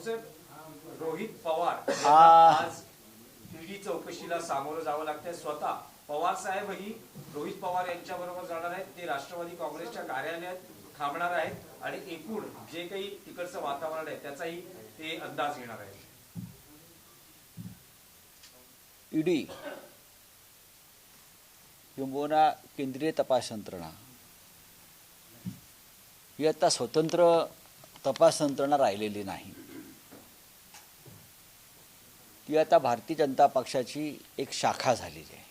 भाऊसाहेब रोहित पवार. आज ईडी चौकशीला सामोरं जावं लागतंय. स्वतः पवार साहेबही रोहित पवार यांच्या बरोबर जाणार आहेत. ते राष्ट्रवादी काँग्रेसच्या कार्यालयात थांबणार आहेत आणि एकूण जे काही तिकडचं वातावरण आहे त्याचाही ते अंदाज घेणार आहेत. ईडी किंबहुना केंद्रीय तपास यंत्रणा. ही आता स्वतंत्र तपास यंत्रणा राहिलेली नाही. ती आता भारतीय जनता पक्षाची एक शाखा झालेली आहे.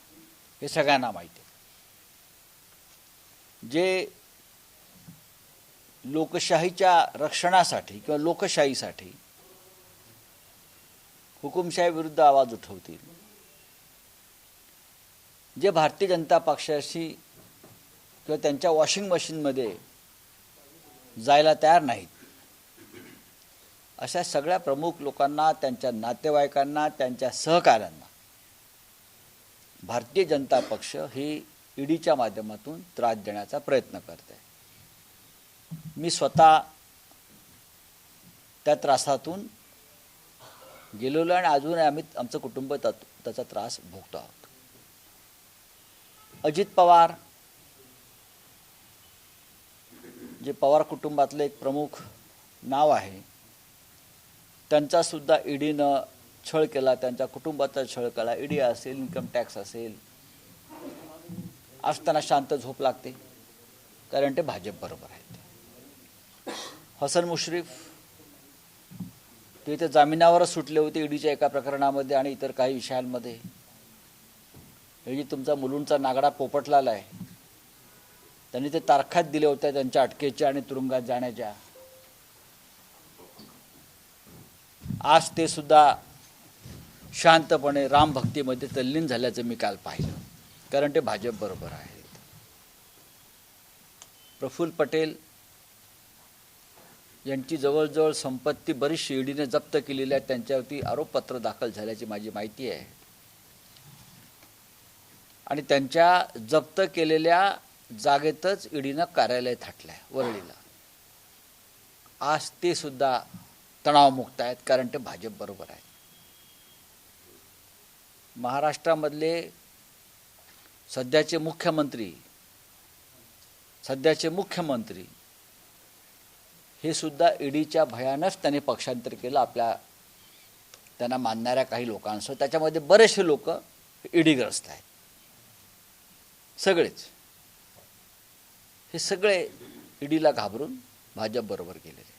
हे सगळ्यांना माहिती आहे. जे लोकशाहीच्या रक्षणासाठी किंवा लोकशाहीसाठी हुकुमशाही विरुद्ध आवाज उठवतील. जे भारतीय जनता पक्षाशी किंवा त्यांच्या वॉशिंग मशीनमध्ये जायला तयार नाहीत अशा सगळ्या प्रमुख लोकांना त्यांच्या नातेवाईकांना त्यांच्या सहकाऱ्यांना. भारतीय जनता पक्ष ही ईडीच्या माध्यमातून त्रास देण्याचा प्रयत्न करते मी स्वतः त्या त्रासातून गेलेलो आणि अजूनही आम्ही आमचं कुटुंब त्यात- त्याचा त्रास भोगतो आहोत. अजित पवार जे पवार कुटुंबातलं एक प्रमुख नाव आहे त्यांचा सुद्धा ईडीनं छळ केला त्यांच्या कुटुंबाचा छळ केला. ईडी असेल इन्कम टॅक्स असेल असताना शांत झोप लागते कारण ते भाजप बरोबर आहेत. हसन मुश्रीफ ते इथे जामिनावरच सुटले होते ईडीच्या एका प्रकरणामध्ये आणि इतर काही विषयांमध्ये. ईडी तुमचा मुलुंडचा नागडा पोपटलाला आहे. त्यांनी ते तारखात दिले होत्या त्यांच्या अटकेच्या आणि तुरुंगात जाण्याच्या. आज ते सुद्धा शांतपणे रामभक्तीमध्ये तल्लीन झाल्याचं मी काल पाहिलं. कारण ते भाजप बरोबर आहेत. प्रफुल्ल पटेल यांची जवळजवळ संपत्ती बरीचशी ईडीने जप्त केलेली आहे. त्यांच्यावरती आरोपपत्र दाखल झाल्याची माझी माहिती आहे. आणि त्यांच्या जप्त केलेल्या जागेतच ईडीनं कार्यालय थाटलंय वरळीला. आज ते सुद्धा तणावमुक्त आहेत कारण ते भाजप बरोबर आहेत महाराष्ट्रामधले सध्याचे मुख्यमंत्री सध्याचे मुख्यमंत्री हे सुद्धा ईडीच्या भयानच त्यांनी पक्षांतर केलं आपल्या त्यांना मानणाऱ्या काही लोकांसह त्याच्यामध्ये बरेचसे लोक ईडीग्रस्त आहेत. सगळेच. हे सगळे ईडीला घाबरून भाजप बरोबर गेलेले